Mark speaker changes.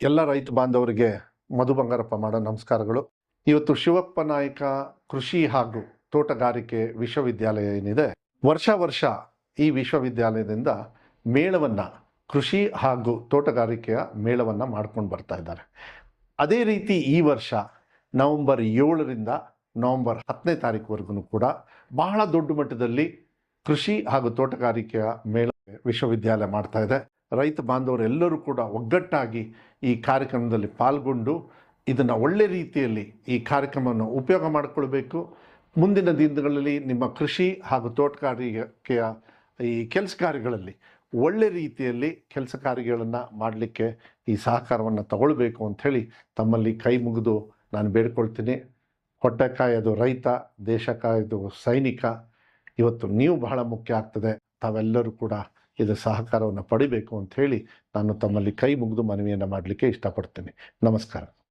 Speaker 1: ಎಲ್ಲ ರೈತ ಬಾಂಧವರಿಗೆ ಮಧು ಬಂಗಾರಪ್ಪ ಮಾಡೋ ನಮಸ್ಕಾರಗಳು. ಇವತ್ತು ಶಿವಪ್ಪ ನಾಯಕ ಕೃಷಿ ಹಾಗೂ ತೋಟಗಾರಿಕೆ ವಿಶ್ವವಿದ್ಯಾಲಯ ಏನಿದೆ, ವರ್ಷ ವರ್ಷ ಈ ವಿಶ್ವವಿದ್ಯಾಲಯದಿಂದ ಮೇಳವನ್ನು, ಕೃಷಿ ಹಾಗೂ ತೋಟಗಾರಿಕೆಯ ಮೇಳವನ್ನು ಮಾಡ್ಕೊಂಡು ಬರ್ತಾ ಇದ್ದಾರೆ. ಅದೇ ರೀತಿ ಈ ವರ್ಷ ನವೆಂಬರ್ ಏಳರಿಂದ ನವೆಂಬರ್ ಹತ್ತನೇ ತಾರೀಕುವರೆಗೂ ಕೂಡ ಬಹಳ ದೊಡ್ಡ ಮಟ್ಟದಲ್ಲಿ ಕೃಷಿ ಹಾಗೂ ತೋಟಗಾರಿಕೆಯ ಮೇಳ ವಿಶ್ವವಿದ್ಯಾಲಯ ಮಾಡ್ತಾ ಇದೆ. ರೈತ ಬಾಂಧವರೆಲ್ಲರೂ ಕೂಡ ಒಗ್ಗಟ್ಟಾಗಿ ಈ ಕಾರ್ಯಕ್ರಮದಲ್ಲಿ ಪಾಲ್ಗೊಂಡು ಇದನ್ನು ಒಳ್ಳೆ ರೀತಿಯಲ್ಲಿ ಈ ಕಾರ್ಯಕ್ರಮವನ್ನು ಉಪಯೋಗ ಮಾಡಿಕೊಳ್ಬೇಕು. ಮುಂದಿನ ದಿನಗಳಲ್ಲಿ ನಿಮ್ಮ ಕೃಷಿ ಹಾಗೂ ತೋಟಗಾರಿಕೆಯ ಈ ಕೆಲಸ ಕಾರ್ಯಗಳಲ್ಲಿ ಒಳ್ಳೆ ರೀತಿಯಲ್ಲಿ ಕೆಲಸ ಕಾರ್ಯಗಳನ್ನು ಮಾಡಲಿಕ್ಕೆ ಈ ಸಹಕಾರವನ್ನು ತಗೊಳ್ಬೇಕು ಅಂಥೇಳಿ ತಮ್ಮಲ್ಲಿ ಕೈ ಮುಗಿದು ನಾನು ಬೇಡ್ಕೊಳ್ತೀನಿ. ಹೊಟ್ಟೆ ಕಾಯೋದು ರೈತ, ದೇಶ ಕಾಯೋದು ಸೈನಿಕ. ಇವತ್ತು ನೀವು ಬಹಳ ಮುಖ್ಯ ಆಗ್ತದೆ. ತಾವೆಲ್ಲರೂ ಕೂಡ ಇದರ ಸಹಕಾರವನ್ನು ಪಡಿಬೇಕು ಅಂತ ಹೇಳಿ ನಾನು ತಮ್ಮಲ್ಲಿ ಕೈ ಮುಗಿದು ಮನವಿಯನ್ನು ಮಾಡಲಿಕ್ಕೆ ಇಷ್ಟಪಡ್ತೇನೆ. ನಮಸ್ಕಾರ.